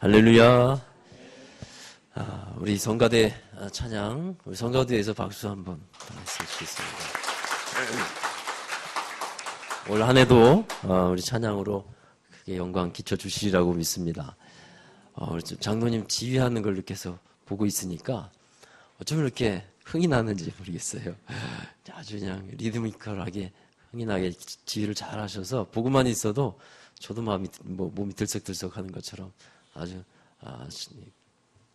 할렐루야. 아, 우리 성가대 아, 찬양, 우리 성가대에서 박수 한번 있습니다. 올 한 해도 어, 우리 찬양으로 크게 영광 끼쳐 주시리라고 믿습니다. 좀 장로님 지휘하는 걸 이렇게 서 보고 있으니까 어쩜 이렇게 흥이 나는지 모르겠어요. 아주 그냥 리드미컬하게 흥이 나게 지휘를 잘 하셔서 보고만 있어도 저도 마음이 뭐, 몸이 들썩들썩하는 것처럼 아주 아,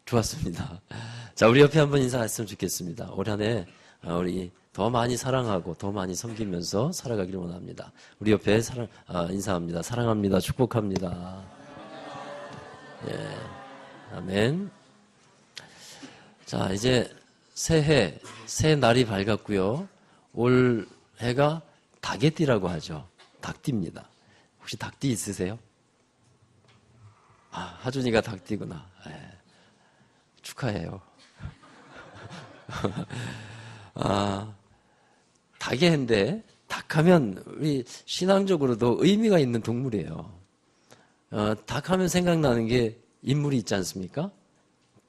좋았습니다. 자, 우리 옆에 한번 인사했으면 좋겠습니다. 올 한해 아, 우리 더 많이 사랑하고 더 많이 섬기면서 살아가기를 원합니다. 우리 옆에 사랑 아, 인사합니다. 사랑합니다. 축복합니다. 예, 아멘. 자, 이제 새해 새 날이 밝았고요. 올 해가 닭의띠라고 하죠. 닭띠입니다. 혹시 닭띠 있으세요? 아, 하준이가 닭띠구나. 예. 축하해요. 아, 닭의 해인데, 닭하면 우리 신앙적으로도 의미가 있는 동물이에요. 어, 닭하면 생각나는 게 인물이 있지 않습니까?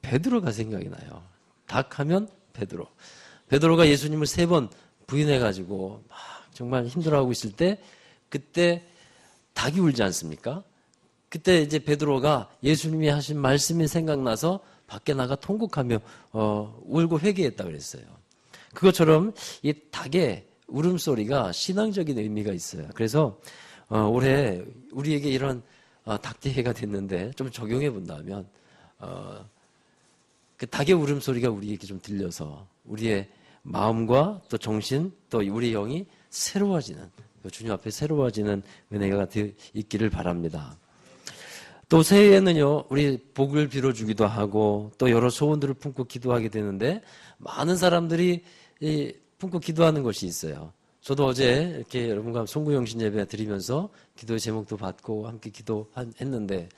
베드로가 생각이 나요. 닭하면 베드로. 베드로가 예수님을 세 번 부인해가지고 막 정말 힘들어하고 있을 때 그때 닭이 울지 않습니까? 그때 이제 베드로가 예수님이 하신 말씀이 생각나서 밖에 나가 통곡하며 어, 울고 회개했다 그랬어요. 그것처럼 이 닭의 울음소리가 신앙적인 의미가 있어요. 그래서 어, 올해 우리에게 이런 어, 닭대해가 됐는데 좀 적용해 본다면 어, 그 닭의 울음소리가 우리에게 좀 들려서 우리의 마음과 또 정신 또 우리 영이 새로워지는 그 주님 앞에 새로워지는 은혜가 있기를 바랍니다. 또 새해에는요, 우리 복을 빌어주기도 하고, 또 여러 소원들을 품고 기도하게 되는데, 많은 사람들이 이 품고 기도하는 것이 있어요. 저도 어제 이렇게 여러분과 송구영신 예배 드리면서 기도의 제목도 받고 함께 기도했는데,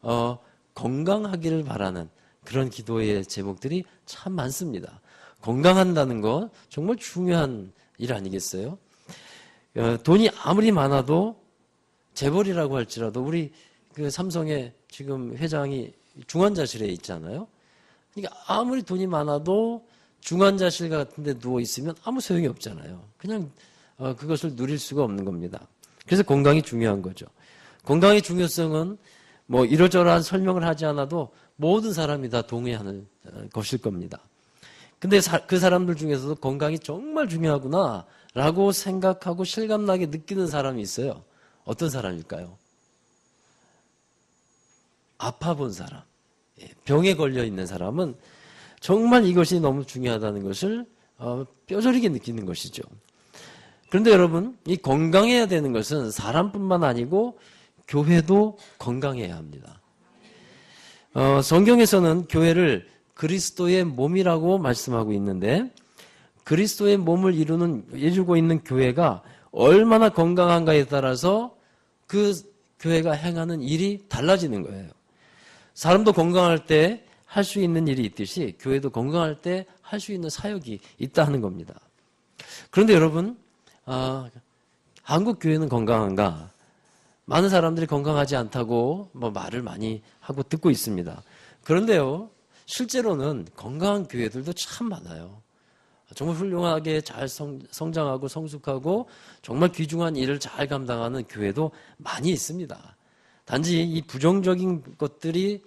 어, 건강하기를 바라는 그런 기도의 제목들이 참 많습니다. 건강한다는 것 정말 중요한 일 아니겠어요? 어, 돈이 아무리 많아도 재벌이라고 할지라도 우리 그 삼성의 지금 회장이 중환자실에 있잖아요. 그러니까 아무리 돈이 많아도 중환자실 같은 데 누워 있으면 아무 소용이 없잖아요. 그냥 어, 그것을 누릴 수가 없는 겁니다. 그래서 건강이 중요한 거죠. 건강의 중요성은 뭐 이러저러한 설명을 하지 않아도 모든 사람이 다 동의하는 어, 것일 겁니다. 근데 사, 그 사람들 중에서도 건강이 정말 중요하구나라고 생각하고 실감나게 느끼는 사람이 있어요. 어떤 사람일까요? 아파 본 사람, 예, 병에 걸려 있는 사람은 정말 이것이 너무 중요하다는 것을 어, 뼈저리게 느끼는 것이죠. 그런데 여러분, 이 건강해야 되는 것은 사람뿐만 아니고 교회도 건강해야 합니다. 어, 성경에서는 교회를 그리스도의 몸이라고 말씀하고 있는데 그리스도의 몸을 이루는 이루고 있는 교회가 얼마나 건강한가에 따라서 그 교회가 행하는 일이 달라지는 거예요. 사람도 건강할 때 할 수 있는 일이 있듯이 교회도 건강할 때 할 수 있는 사역이 있다는 겁니다. 그런데 여러분, 아, 한국 교회는 건강한가? 많은 사람들이 건강하지 않다고 뭐 말을 많이 하고 듣고 있습니다. 그런데요, 실제로는 건강한 교회들도 참 많아요. 정말 훌륭하게 잘 성, 성장하고 성숙하고 정말 귀중한 일을 잘 감당하는 교회도 많이 있습니다. 단지 이 부정적인 것들이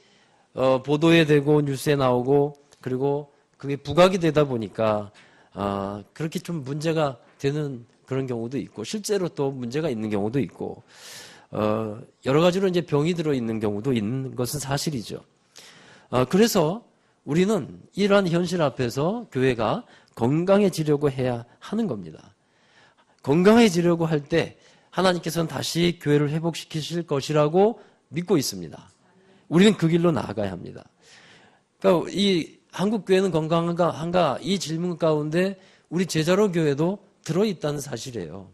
어, 보도에 되고 뉴스에 나오고 그리고 그게 부각이 되다 보니까 어, 그렇게 좀 문제가 되는 그런 경우도 있고 실제로 또 문제가 있는 경우도 있고 어, 여러 가지로 이제 병이 들어 있는 경우도 있는 것은 사실이죠. 어, 그래서 우리는 이러한 현실 앞에서 교회가 건강해지려고 해야 하는 겁니다. 건강해지려고 할 때 하나님께서는 다시 교회를 회복시키실 것이라고 믿고 있습니다. 우리는 그 길로 나아가야 합니다. 그러니까 이 한국 교회는 건강한가 한가 이 질문 가운데 우리 제자로 교회도 들어 있다는 사실이에요.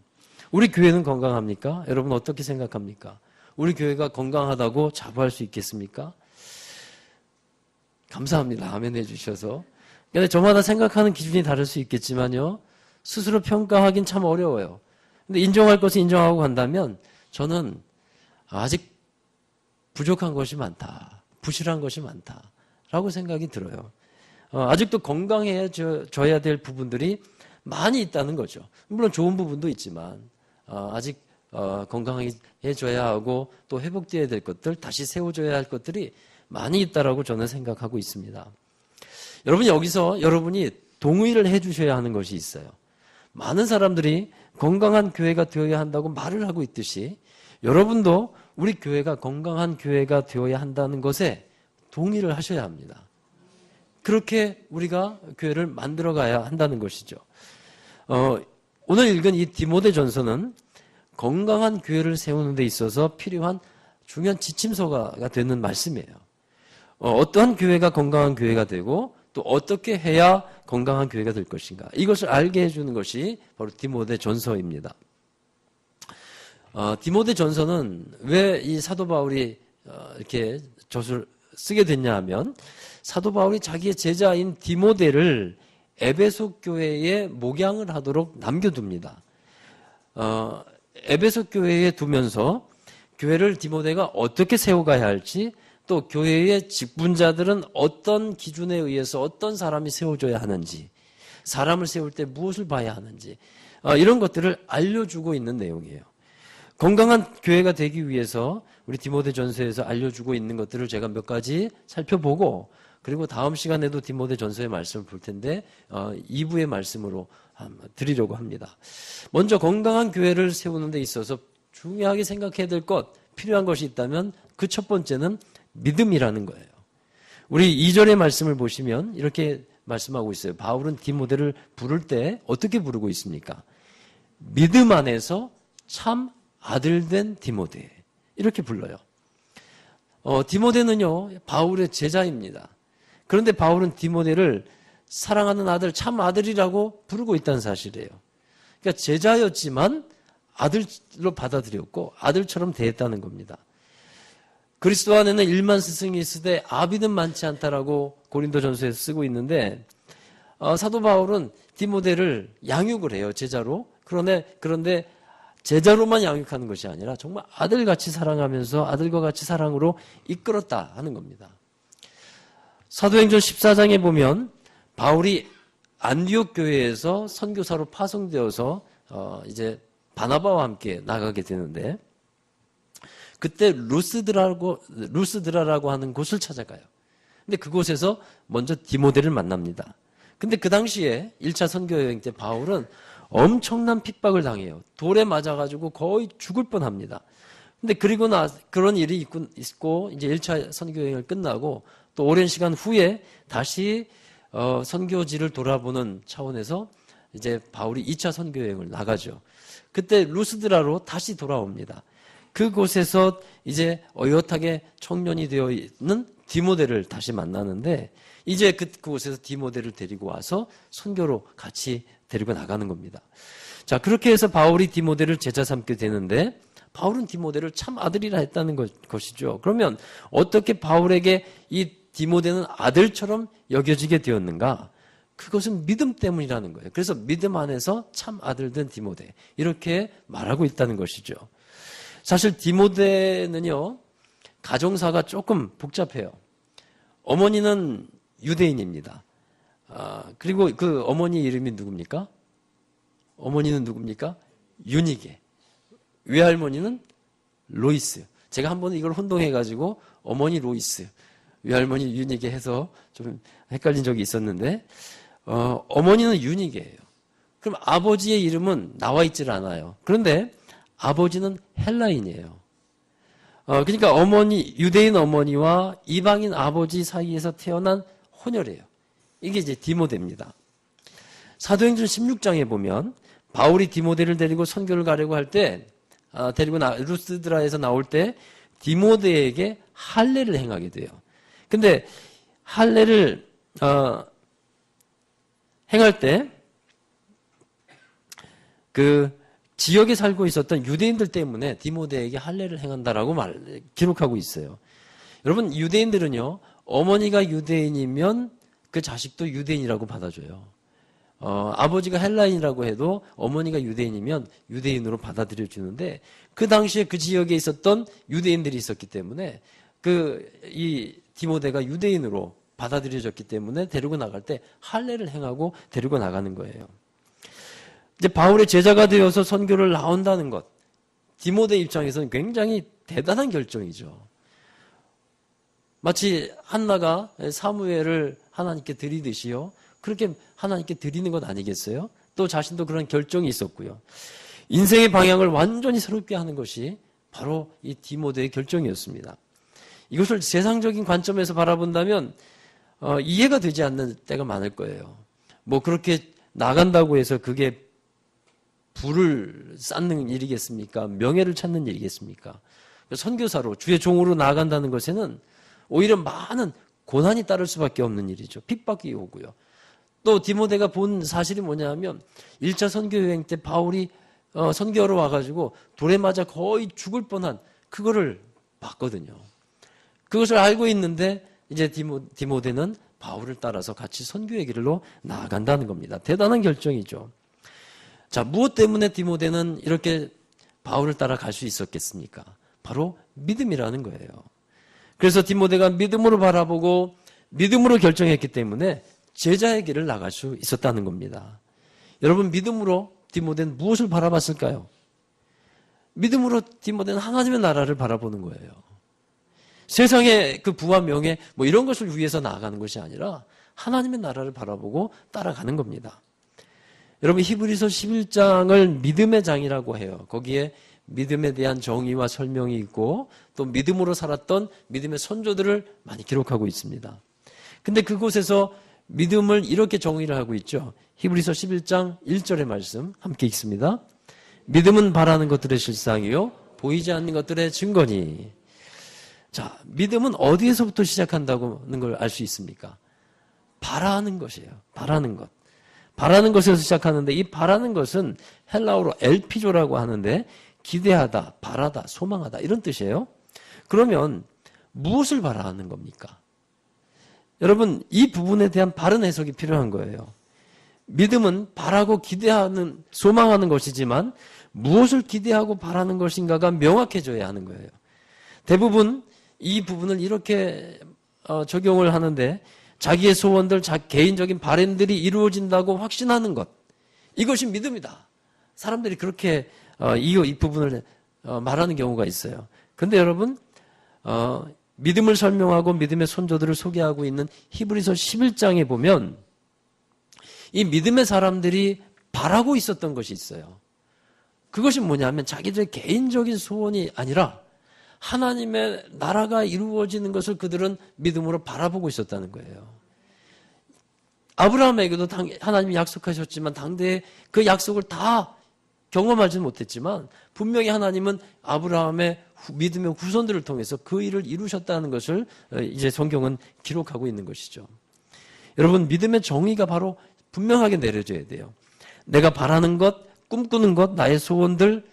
우리 교회는 건강합니까? 여러분 어떻게 생각합니까? 우리 교회가 건강하다고 자부할 수 있겠습니까? 감사합니다. 아멘 해주셔서. 근데 저마다 생각하는 기준이 다를 수 있겠지만요. 스스로 평가하긴 참 어려워요. 근데 인정할 것을 인정하고 간다면 저는 아직 부족한 것이 많다. 부실한 것이 많다 라고 생각이 들어요. 어, 아직도 건강해져야 될 부분들이 많이 있다는 거죠. 물론 좋은 부분도 있지만 어, 아직 어, 건강해져야 하고 또 회복되어야 될 것들, 다시 세워져야 할 것들이 많이 있다라고 저는 생각하고 있습니다. 여러분 여기서 여러분이 동의를 해주셔야 하는 것이 있어요. 많은 사람들이 건강한 교회가 되어야 한다고 말을 하고 있듯이 여러분도 우리 교회가 건강한 교회가 되어야 한다는 것에 동의를 하셔야 합니다. 그렇게 우리가 교회를 만들어 가야 한다는 것이죠. 어, 오늘 읽은 이 디모데 전서는 건강한 교회를 세우는 데 있어서 필요한 중요한 지침서가 되는 말씀이에요. 어, 떠한 교회가 건강한 교회가 되고 또 어떻게 해야 건강한 교회가 될 것인가. 이것을 알게 해주는 것이 바로 디모데 전서입니다. 어, 디모데 전서는 왜 이 사도 바울이 어, 이렇게 젖을 쓰게 됐냐 하면 사도 바울이 자기의 제자인 디모데를 에베소 교회에 목양을 하도록 남겨둡니다. 어, 에베소 교회에 두면서 교회를 디모데가 어떻게 세워가야 할지 또 교회의 직분자들은 어떤 기준에 의해서 어떤 사람이 세워줘야 하는지 사람을 세울 때 무엇을 봐야 하는지 어, 이런 것들을 알려주고 있는 내용이에요. 건강한 교회가 되기 위해서 우리 디모데 전서에서 알려주고 있는 것들을 제가 몇 가지 살펴보고 그리고 다음 시간에도 디모데 전서의 말씀을 볼 텐데 어, 2부의 말씀으로 드리려고 합니다. 먼저 건강한 교회를 세우는 데 있어서 중요하게 생각해야 될 것, 필요한 것이 있다면 그 첫 번째는 믿음이라는 거예요. 우리 2절의 말씀을 보시면 이렇게 말씀하고 있어요. 바울은 디모데를 부를 때 어떻게 부르고 있습니까? 믿음 안에서 참 아들된 디모데. 이렇게 불러요. 어, 디모데는요, 바울의 제자입니다. 그런데 바울은 디모데를 사랑하는 아들, 참 아들이라고 부르고 있다는 사실이에요. 그러니까 제자였지만 아들로 받아들였고 아들처럼 대했다는 겁니다. 그리스도 안에는 일만 스승이 있으되 아비는 많지 않다라고 고린도전서에서 쓰고 있는데 어, 사도 바울은 디모데를 양육을 해요 제자로. 그런데 그런데 제자로만 양육하는 것이 아니라 정말 아들같이 사랑하면서 아들과 같이 사랑으로 이끌었다 하는 겁니다. 사도행전 14장에 보면 바울이 안디옥 교회에서 선교사로 파송되어서 어 이제 바나바와 함께 나가게 되는데 그때 루스드라고 루스드라라고 하는 곳을 찾아가요. 근데 그곳에서 먼저 디모데를 만납니다. 근데 그 당시에 1차 선교 여행 때 바울은 엄청난 핍박을 당해요. 돌에 맞아가지고 거의 죽을 뻔합니다. 근데 그리고 나 그런 일이 있고, 있고 이제 1차 선교 여행을 끝나고 또 오랜 시간 후에 다시 어, 선교지를 돌아보는 차원에서 이제 바울이 2차 선교 여행을 나가죠. 그때 루스드라로 다시 돌아옵니다. 그곳에서 이제 어엿하게 청년이 되어 있는 디모데를 다시 만나는데 이제 그, 그곳에서 디모데를 데리고 와서 선교로 같이 데리고 나가는 겁니다. 자, 그렇게 해서 바울이 디모데를 제자 삼게 되는데 바울은 디모데를 참 아들이라 했다는 것, 것이죠. 그러면 어떻게 바울에게 이 디모데는 아들처럼 여겨지게 되었는가? 그것은 믿음 때문이라는 거예요. 그래서 믿음 안에서 참 아들 된 디모데. 이렇게 말하고 있다는 것이죠. 사실 디모데는요, 가정사가 조금 복잡해요. 어머니는 유대인입니다. 아, 그리고 그 어머니 이름이 누굽니까? 어머니는 누굽니까? 유니게. 외할머니는 로이스. 제가 한 번 이걸 혼동해가지고 어머니 로이스, 외할머니 유니게 해서 좀 헷갈린 적이 있었는데, 어, 어머니는 유니게예요. 그럼 아버지의 이름은 나와 있질 않아요. 그런데 아버지는 헬라인이에요. 어, 그러니까 어머니, 유대인 어머니와 이방인 아버지 사이에서 태어난 혼혈이에요. 이게 이제 디모데입니다. 사도행전 16장에 보면 바울이 디모데를 데리고 선교를 가려고 할 때, 어, 데리고 나, 루스드라에서 나올 때 디모데에게 할례를 행하게 돼요. 근데 할례를 어, 행할 때 그 지역에 살고 있었던 유대인들 때문에 디모데에게 할례를 행한다라고 말 기록하고 있어요. 여러분 유대인들은요 어머니가 유대인이면 그 자식도 유대인이라고 받아줘요. 어, 아버지가 헬라인이라고 해도 어머니가 유대인이면 유대인으로 받아들여 주는데 그 당시에 그 지역에 있었던 유대인들이 있었기 때문에 그 이 디모데가 유대인으로 받아들여졌기 때문에 데리고 나갈 때 할례를 행하고 데리고 나가는 거예요. 이제 바울의 제자가 되어서 선교를 나온다는 것. 디모데 입장에서는 굉장히 대단한 결정이죠. 마치 한나가 사무엘을 하나님께 드리듯이요. 그렇게 하나님께 드리는 것 아니겠어요? 또 자신도 그런 결정이 있었고요. 인생의 방향을 완전히 새롭게 하는 것이 바로 이 디모데의 결정이었습니다. 이것을 세상적인 관점에서 바라본다면 어, 이해가 되지 않는 때가 많을 거예요. 뭐 그렇게 나간다고 해서 그게 부를 쌓는 일이겠습니까? 명예를 찾는 일이겠습니까? 선교사로 주의 종으로 나아간다는 것에는 오히려 많은 고난이 따를 수밖에 없는 일이죠. 핍박이 오고요. 또 디모데가 본 사실이 뭐냐면 1차 선교 여행 때 바울이 어, 선교하러 와가지고 돌에 맞아 거의 죽을 뻔한 그거를 봤거든요. 그것을 알고 있는데 이제 디모, 디모데는 바울을 따라서 같이 선교의 길로 나아간다는 겁니다. 대단한 결정이죠. 자, 무엇 때문에 디모데는 이렇게 바울을 따라 갈 수 있었겠습니까? 바로 믿음이라는 거예요. 그래서 디모데가 믿음으로 바라보고 믿음으로 결정했기 때문에 제자의 길을 나갈 수 있었다는 겁니다. 여러분 믿음으로 디모데는 무엇을 바라봤을까요? 믿음으로 디모데는 하나님의 나라를 바라보는 거예요. 세상의 그 부와 명예 뭐 이런 것을 위해서 나아가는 것이 아니라 하나님의 나라를 바라보고 따라가는 겁니다. 여러분 히브리서 11장을 믿음의 장이라고 해요. 거기에 믿음에 대한 정의와 설명이 있고 또 믿음으로 살았던 믿음의 선조들을 많이 기록하고 있습니다. 근데 그곳에서 믿음을 이렇게 정의를 하고 있죠. 히브리서 11장 1절의 말씀 함께 읽습니다. 믿음은 바라는 것들의 실상이요 보이지 않는 것들의 증거니. 자, 믿음은 어디에서부터 시작한다는 걸 알 수 있습니까? 바라는 것이에요. 바라는 것. 바라는 것에서 시작하는데 이 바라는 것은 헬라어로 엘피조라고 하는데 기대하다, 바라다, 소망하다 이런 뜻이에요. 그러면 무엇을 바라는 겁니까? 여러분 이 부분에 대한 바른 해석이 필요한 거예요. 믿음은 바라고 기대하는 소망하는 것이지만 무엇을 기대하고 바라는 것인가가 명확해져야 하는 거예요. 대부분 이 부분을 이렇게 어, 적용을 하는데 자기의 소원들, 자 개인적인 바램들이 이루어진다고 확신하는 것 이것이 믿음이다. 사람들이 그렇게 어, 이, 이 부분을 어, 말하는 경우가 있어요. 근데 여러분 어, 믿음을 설명하고 믿음의 손조들을 소개하고 있는 히브리서 11장에 보면 이 믿음의 사람들이 바라고 있었던 것이 있어요. 그것이 뭐냐면 자기들의 개인적인 소원이 아니라 하나님의 나라가 이루어지는 것을 그들은 믿음으로 바라보고 있었다는 거예요. 아브라함에게도 하나님이 약속하셨지만 당대에 그 약속을 다 경험하지는 못했지만 분명히 하나님은 아브라함의 믿음의 후손들을 통해서 그 일을 이루셨다는 것을 어, 이제 성경은 기록하고 있는 것이죠. 여러분 믿음의 정의가 바로 분명하게 내려져야 돼요. 내가 바라는 것, 꿈꾸는 것, 나의 소원들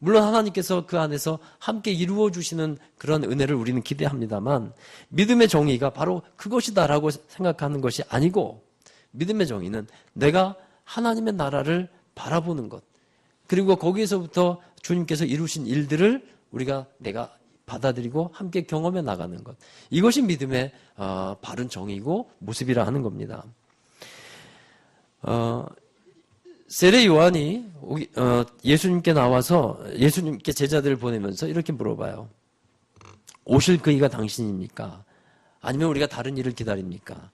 물론 하나님께서 그 안에서 함께 이루어 주시는 그런 은혜를 우리는 기대합니다만 믿음의 정의가 바로 그것이다라고 생각하는 것이 아니고 믿음의 정의는 내가 하나님의 나라를 바라보는 것 그리고 거기에서부터 주님께서 이루신 일들을 우리가 내가 받아들이고 함께 경험해 나가는 것. 이것이 믿음의 어, 바른 정의고 모습이라 하는 겁니다. 어, 세례 요한이 어, 예수님께 나와서 예수님께 제자들을 보내면서 이렇게 물어봐요. 오실 그이가 당신입니까? 아니면 우리가 다른 일을 기다립니까?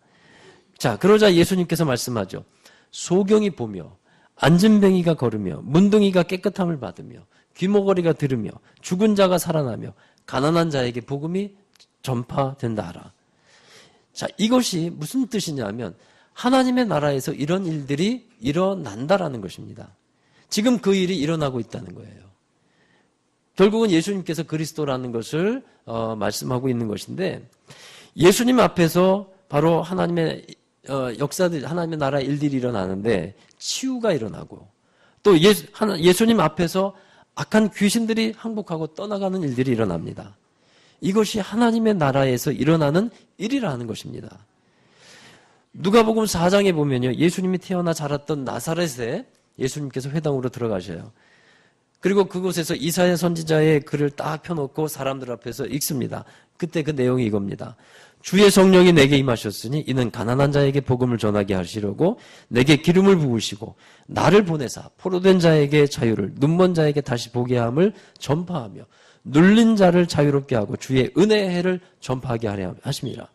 자, 그러자 예수님께서 말씀하죠. 소경이 보며 안진뱅이가 걸으며 문둥이가 깨끗함을 받으며 귀머거리가 들으며 죽은 자가 살아나며 가난한 자에게 복음이 전파된다 하라. 자, 이것이 무슨 뜻이냐면 하나님의 나라에서 이런 일들이 일어난다라는 것입니다. 지금 그 일이 일어나고 있다는 거예요. 결국은 예수님께서 그리스도라는 것을 어, 말씀하고 있는 것인데 예수님 앞에서 바로 하나님의 어, 역사들, 하나님의 나라 일들이 일어나는데 치유가 일어나고 또 예수, 하나, 예수님 앞에서 악한 귀신들이 항복하고 떠나가는 일들이 일어납니다. 이것이 하나님의 나라에서 일어나는 일이라는 것입니다. 누가복음 4장에 보면요. 예수님이 태어나 자랐던 나사렛에 예수님께서 회당으로 들어가셔요. 그리고 그곳에서 이사야 선지자의 글을 딱 펴놓고 사람들 앞에서 읽습니다. 그때 그 내용이 이겁니다. 주의 성령이 내게 임하셨으니 이는 가난한 자에게 복음을 전하게 하시려고 내게 기름을 부으시고 나를 보내사 포로된 자에게 자유를 눈먼 자에게 다시 보게 함을 전파하며 눌린 자를 자유롭게 하고 주의 은혜의 해를 전파하게 하려 하십니다.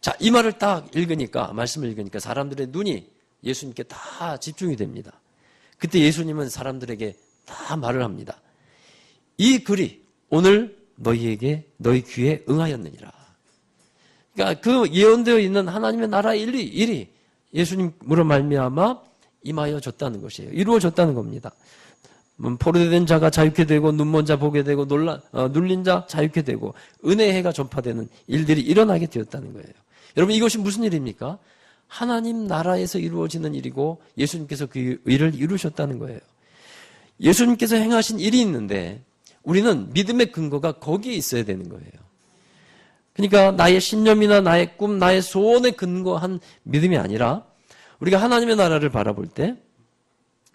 자, 이 말을 딱 읽으니까 말씀을 읽으니까 사람들의 눈이 예수님께 다 집중이 됩니다. 그때 예수님은 사람들에게 다 말을 합니다. 이 글이 오늘 너희에게 너희 귀에 응하였느니라. 그러니까 그 예언되어 있는 하나님의 나라 일이 일이 예수님으로 말미암아 임하여 졌다는 것이에요. 이루어졌다는 겁니다. 음, 포로된 자가 자유케 되고 눈먼 자 보게 되고 놀라, 어, 눌린 자 자유케 되고 은혜의 해가 전파되는 일들이 일어나게 되었다는 거예요. 여러분 이것이 무슨 일입니까? 하나님 나라에서 이루어지는 일이고 예수님께서 그 일을 이루셨다는 거예요. 예수님께서 행하신 일이 있는데 우리는 믿음의 근거가 거기에 있어야 되는 거예요. 그러니까 나의 신념이나 나의 꿈, 나의 소원에 근거한 믿음이 아니라 우리가 하나님의 나라를 바라볼 때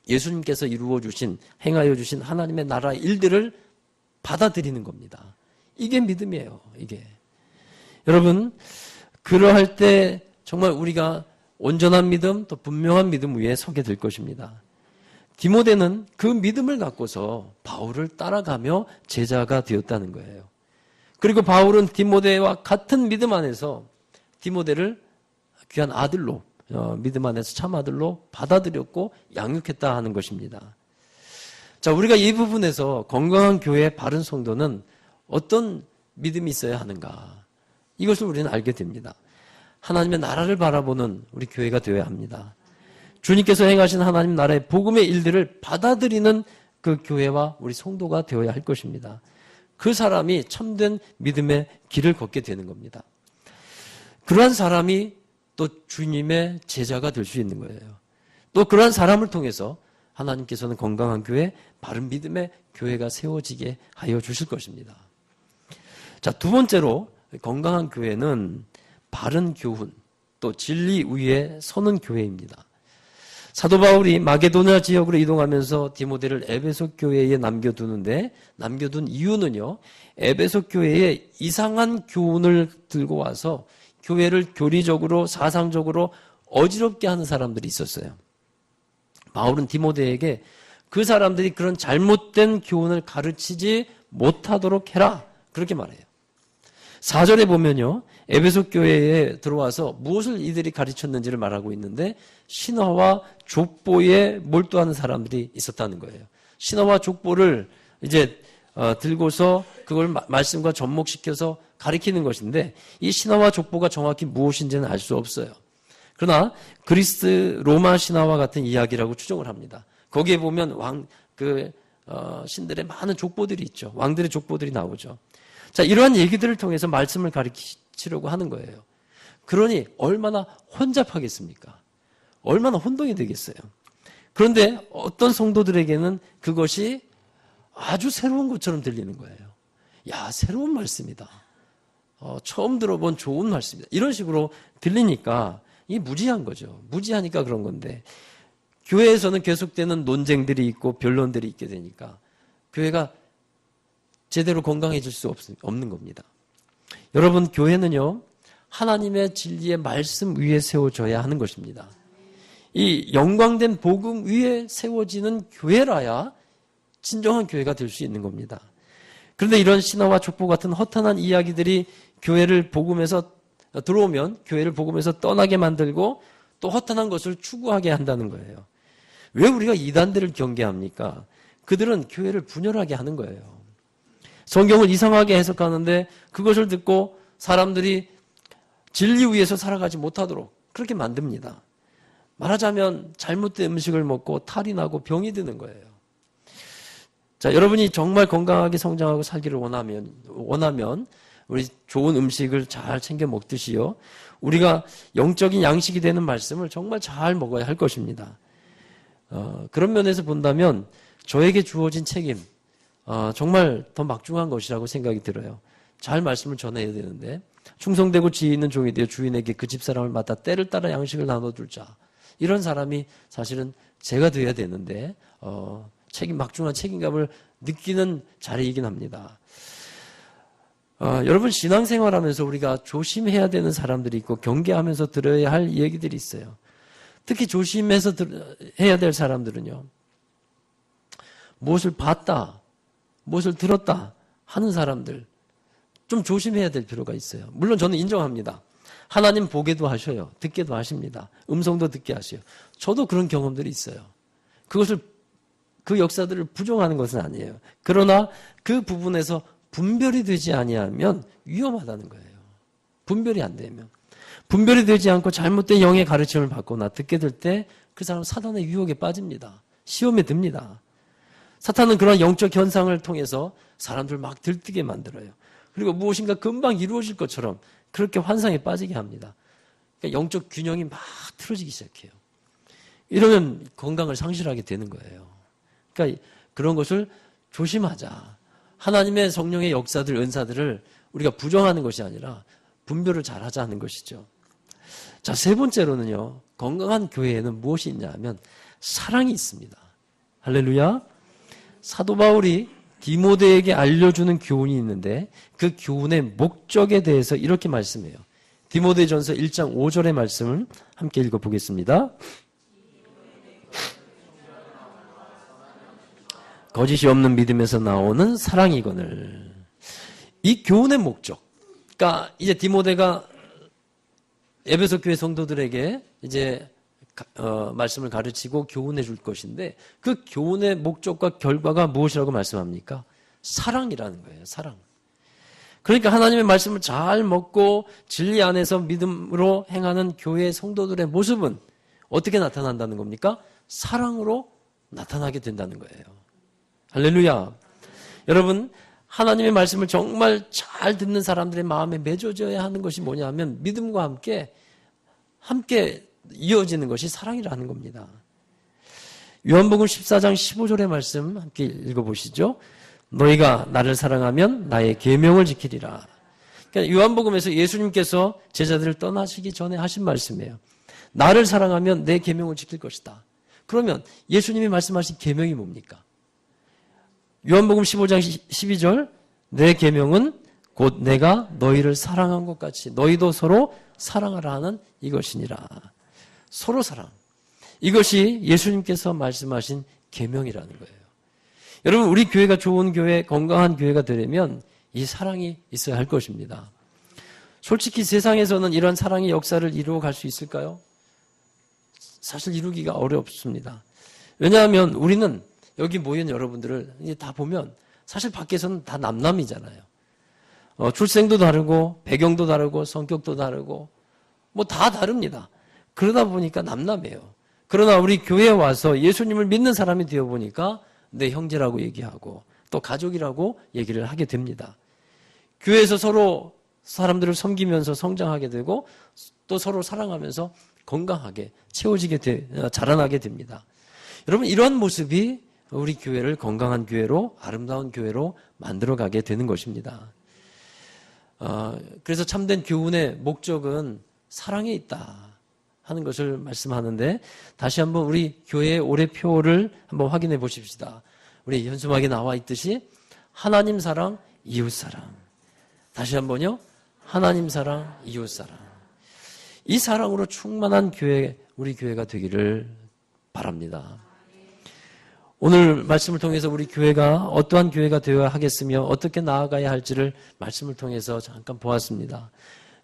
예수님께서 이루어 주신 행하여 주신 하나님의 나라 일들을 받아들이는 겁니다. 이게 믿음이에요. 이게 여러분 그러할 때 정말 우리가 온전한 믿음 또 분명한 믿음 위에 서게 될 것입니다. 디모데는 그 믿음을 갖고서 바울을 따라가며 제자가 되었다는 거예요. 그리고 바울은 디모데와 같은 믿음 안에서 디모데를 귀한 아들로 어, 믿음 안에서 참 아들로 받아들였고 양육했다 하는 것입니다. 자, 우리가 이 부분에서 건강한 교회 바른 성도는 어떤 믿음이 있어야 하는가? 이것을 우리는 알게 됩니다. 하나님의 나라를 바라보는 우리 교회가 되어야 합니다. 주님께서 행하신 하나님 나라의 복음의 일들을 받아들이는 그 교회와 우리 성도가 되어야 할 것입니다. 그 사람이 참된 믿음의 길을 걷게 되는 겁니다. 그러한 사람이 또 주님의 제자가 될 수 있는 거예요. 또 그러한 사람을 통해서 하나님께서는 건강한 교회, 바른 믿음의 교회가 세워지게 하여 주실 것입니다. 자, 두 번째로 건강한 교회는 바른 교훈, 또 진리 위에 서는 교회입니다. 사도 바울이 마게도냐 지역으로 이동하면서 디모데를 에베소 교회에 남겨두는데 남겨둔 이유는요. 에베소 교회에 이상한 교훈을 들고 와서 교회를 교리적으로 사상적으로 어지럽게 하는 사람들이 있었어요. 바울은 디모데에게 그 사람들이 그런 잘못된 교훈을 가르치지 못하도록 해라. 그렇게 말해요. 4절에 보면요. 에베소 교회에 들어와서 무엇을 이들이 가르쳤는지를 말하고 있는데 신화와 족보에 몰두하는 사람들이 있었다는 거예요. 신화와 족보를 이제 어, 들고서 그걸 마, 말씀과 접목시켜서 가리키는 것인데 이 신화와 족보가 정확히 무엇인지는 알 수 없어요. 그러나 그리스 로마 신화와 같은 이야기라고 추정을 합니다. 거기에 보면 왕그 어, 신들의 많은 족보들이 있죠. 왕들의 족보들이 나오죠. 자, 이러한 얘기들을 통해서 말씀을 가르치려고 하는 거예요. 그러니 얼마나 혼잡하겠습니까? 얼마나 혼동이 되겠어요. 그런데 어떤 성도들에게는 그것이 아주 새로운 것처럼 들리는 거예요. 야, 새로운 말씀이다. 어, 처음 들어본 좋은 말씀이다. 이런 식으로 들리니까 이 무지한 거죠. 무지하니까 그런 건데 교회에서는 계속되는 논쟁들이 있고 변론들이 있게 되니까 교회가 제대로 건강해질 수 없, 없는 겁니다. 여러분, 교회는요, 하나님의 진리의 말씀 위에 세워져야 하는 것입니다. 이 영광된 복음 위에 세워지는 교회라야 진정한 교회가 될 수 있는 겁니다. 그런데 이런 신화와 족보 같은 허탄한 이야기들이 교회를 복음에서 들어오면 교회를 복음에서 떠나게 만들고 또 허탄한 것을 추구하게 한다는 거예요. 왜 우리가 이단들을 경계합니까? 그들은 교회를 분열하게 하는 거예요. 성경을 이상하게 해석하는데 그것을 듣고 사람들이 진리 위에서 살아가지 못하도록 그렇게 만듭니다. 말하자면 잘못된 음식을 먹고 탈이 나고 병이 드는 거예요. 자, 여러분이 정말 건강하게 성장하고 살기를 원하면, 원하면 우리 좋은 음식을 잘 챙겨 먹듯이요. 우리가 영적인 양식이 되는 말씀을 정말 잘 먹어야 할 것입니다. 어, 그런 면에서 본다면 저에게 주어진 책임, 어, 정말 더 막중한 것이라고 생각이 들어요. 잘 말씀을 전해야 되는데 충성되고 지혜 있는 종이 되어 주인에게 그 집사람을 맡아 때를 따라 양식을 나눠줄 자. 이런 사람이 사실은 제가 되어야 되는데 어, 책임 막중한 책임감을 느끼는 자리이긴 합니다. 어, 여러분 신앙생활하면서 우리가 조심해야 되는 사람들이 있고 경계하면서 들어야 할 얘기들이 있어요. 특히 조심해서 들, 해야 될 사람들은요. 무엇을 봤다, 무엇을 들었다 하는 사람들 좀 조심해야 될 필요가 있어요. 물론 저는 인정합니다. 하나님 보게도 하셔요. 듣게도 하십니다. 음성도 듣게 하셔요. 저도 그런 경험들이 있어요. 그것을 그 역사들을 부정하는 것은 아니에요. 그러나 그 부분에서 분별이 되지 아니하면 위험하다는 거예요. 분별이 안 되면. 분별이 되지 않고 잘못된 영의 가르침을 받거나 듣게 될 때 그 사람은 사단의 유혹에 빠집니다. 시험에 듭니다. 사탄은 그런 영적 현상을 통해서 사람들 막 들뜨게 만들어요. 그리고 무엇인가 금방 이루어질 것처럼 그렇게 환상에 빠지게 합니다. 그러니까 영적 균형이 막 틀어지기 시작해요. 이러면 건강을 상실하게 되는 거예요. 그러니까 그런 것을 조심하자. 하나님의 성령의 역사들, 은사들을 우리가 부정하는 것이 아니라 분별을 잘 하자 하는 것이죠. 자, 세 번째로는요, 건강한 교회에는 무엇이 있냐 하면 사랑이 있습니다. 할렐루야. 사도 바울이 디모데에게 알려주는 교훈이 있는데 그 교훈의 목적에 대해서 이렇게 말씀해요. 디모데전서 1장 5절의 말씀을 함께 읽어보겠습니다. 거짓이 없는 믿음에서 나오는 사랑이거늘. 이 교훈의 목적. 그러니까 이제 디모데가 에베소 교회 성도들에게 이제 어, 말씀을 가르치고 교훈해 줄 것인데 그 교훈의 목적과 결과가 무엇이라고 말씀합니까? 사랑이라는 거예요. 사랑. 그러니까 하나님의 말씀을 잘 먹고 진리 안에서 믿음으로 행하는 교회 성도들의 모습은 어떻게 나타난다는 겁니까? 사랑으로 나타나게 된다는 거예요. 할렐루야. 여러분, 하나님의 말씀을 정말 잘 듣는 사람들의 마음에 맺어져야 하는 것이 뭐냐 하면 믿음과 함께, 함께 이어지는 것이 사랑이라는 겁니다. 요한복음 14장 15절의 말씀 함께 읽어보시죠. 너희가 나를 사랑하면 나의 계명을 지키리라. 그러니까 요한복음에서 예수님께서 제자들을 떠나시기 전에 하신 말씀이에요. 나를 사랑하면 내 계명을 지킬 것이다. 그러면 예수님이 말씀하신 계명이 뭡니까? 요한복음 15장 12절 내 계명은 곧 내가 너희를 사랑한 것 같이 너희도 서로 사랑하라 하는 이것이니라. 서로 사랑. 이것이 예수님께서 말씀하신 계명이라는 거예요. 여러분 우리 교회가 좋은 교회, 건강한 교회가 되려면 이 사랑이 있어야 할 것입니다. 솔직히 세상에서는 이런 사랑의 역사를 이루어 갈 수 있을까요? 사실 이루기가 어렵습니다. 왜냐하면 우리는 여기 모인 여러분들을 다 보면 사실 밖에서는 다 남남이잖아요. 어, 출생도 다르고 배경도 다르고 성격도 다르고 뭐 다 다릅니다. 그러다 보니까 남남이에요. 그러나 우리 교회에 와서 예수님을 믿는 사람이 되어 보니까 내 형제라고 얘기하고 또 가족이라고 얘기를 하게 됩니다. 교회에서 서로 사람들을 섬기면서 성장하게 되고 또 서로 사랑하면서 건강하게 채워지게 되, 어, 자라나게 됩니다. 여러분 이러한 모습이 우리 교회를 건강한 교회로 아름다운 교회로 만들어 가게 되는 것입니다. 어, 그래서 참된 교훈의 목적은 사랑에 있다 하는 것을 말씀하는데 다시 한번 우리 교회의 올해 표를 한번 확인해 보십시다. 우리 현수막에 나와 있듯이 하나님 사랑, 이웃 사랑. 다시 한번요. 하나님 사랑, 이웃 사랑. 이 사랑으로 충만한 교회, 우리 교회가 되기를 바랍니다. 오늘 말씀을 통해서 우리 교회가 어떠한 교회가 되어야 하겠으며 어떻게 나아가야 할지를 말씀을 통해서 잠깐 보았습니다.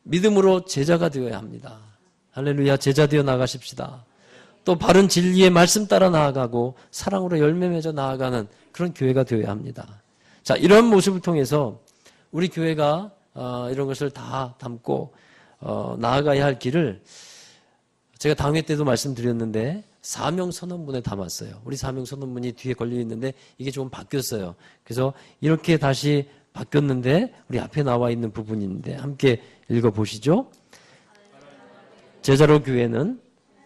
믿음으로 제자가 되어야 합니다. 할렐루야, 제자 되어 나가십시다. 또 바른 진리의 말씀 따라 나아가고 사랑으로 열매 맺어 나아가는 그런 교회가 되어야 합니다. 자, 이런 모습을 통해서 우리 교회가 어, 이런 것을 다 담고 어, 나아가야 할 길을 제가 당회 때도 말씀드렸는데 사명 선언문에 담았어요. 우리 사명 선언문이 뒤에 걸려 있는데 이게 조금 바뀌었어요. 그래서 이렇게 다시 바뀌었는데 우리 앞에 나와 있는 부분인데 함께 읽어 보시죠. 제자로 교회는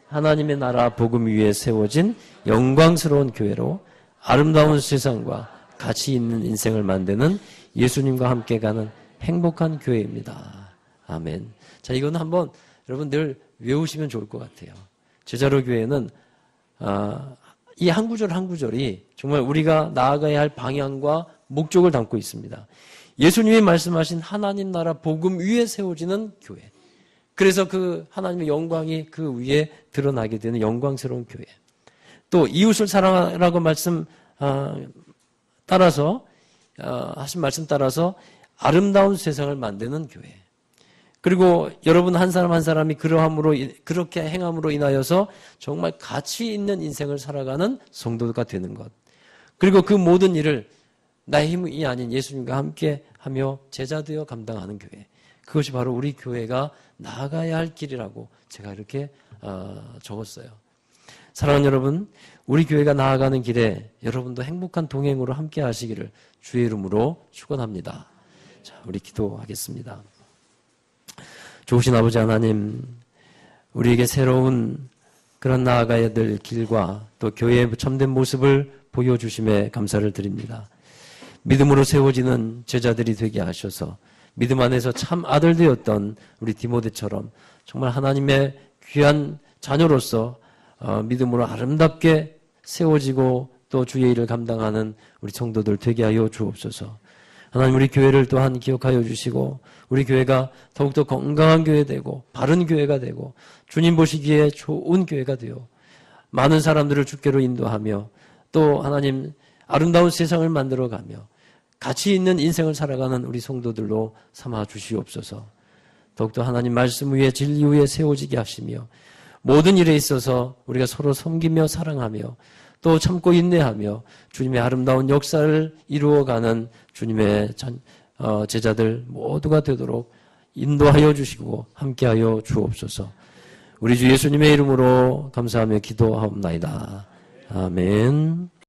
하나님의 나라 복음 위에 세워진 영광스러운 교회로 아름다운 세상과 가치 있는 인생을 만드는 예수님과 함께 가는 행복한 교회입니다. 아멘. 자, 이거는 한번 여러분 늘 외우시면 좋을 것 같아요. 제자로 교회는 아, 이한 구절 한 구절이 정말 우리가 나아가야 할 방향과 목적을 담고 있습니다. 예수님이 말씀하신 하나님 나라 복음 위에 세워지는 교회. 그래서 그 하나님의 영광이 그 위에 드러나게 되는 영광스러운 교회. 또 이웃을 사랑하라고 말씀 아, 따라서 아, 하신 말씀 따라서 아름다운 세상을 만드는 교회. 그리고 여러분 한 사람 한 사람이 그러함으로 그렇게 행함으로 인하여서 정말 가치 있는 인생을 살아가는 성도가 되는 것. 그리고 그 모든 일을 나의 힘이 아닌 예수님과 함께 하며 제자 되어 감당하는 교회. 그것이 바로 우리 교회가 나아가야 할 길이라고 제가 이렇게 어, 적었어요. 사랑하는 여러분, 우리 교회가 나아가는 길에 여러분도 행복한 동행으로 함께 하시기를 주의 이름으로 축원합니다. 자, 우리 기도하겠습니다. 좋으신 아버지 하나님, 우리에게 새로운 그런 나아가야 될 길과 또 교회의 참된 모습을 보여주심에 감사를 드립니다. 믿음으로 세워지는 제자들이 되게 하셔서 믿음 안에서 참 아들 되었던 우리 디모데처럼 정말 하나님의 귀한 자녀로서 어, 믿음으로 아름답게 세워지고 또 주의 일을 감당하는 우리 성도들 되게 하여 주옵소서. 하나님 우리 교회를 또한 기억하여 주시고 우리 교회가 더욱더 건강한 교회 되고 바른 교회가 되고 주님 보시기에 좋은 교회가 되어 많은 사람들을 주께로 인도하며 또 하나님 아름다운 세상을 만들어 가며 가치 있는 인생을 살아가는 우리 성도들로 삼아 주시옵소서. 더욱더 하나님 말씀 위에 진리 위에 세워지게 하시며 모든 일에 있어서 우리가 서로 섬기며 사랑하며 또 참고 인내하며 주님의 아름다운 역사를 이루어가는 주님의 어, 제자들 모두가 되도록 인도하여 주시고 함께하여 주옵소서. 우리 주 예수님의 이름으로 감사하며 기도하옵나이다. 아멘.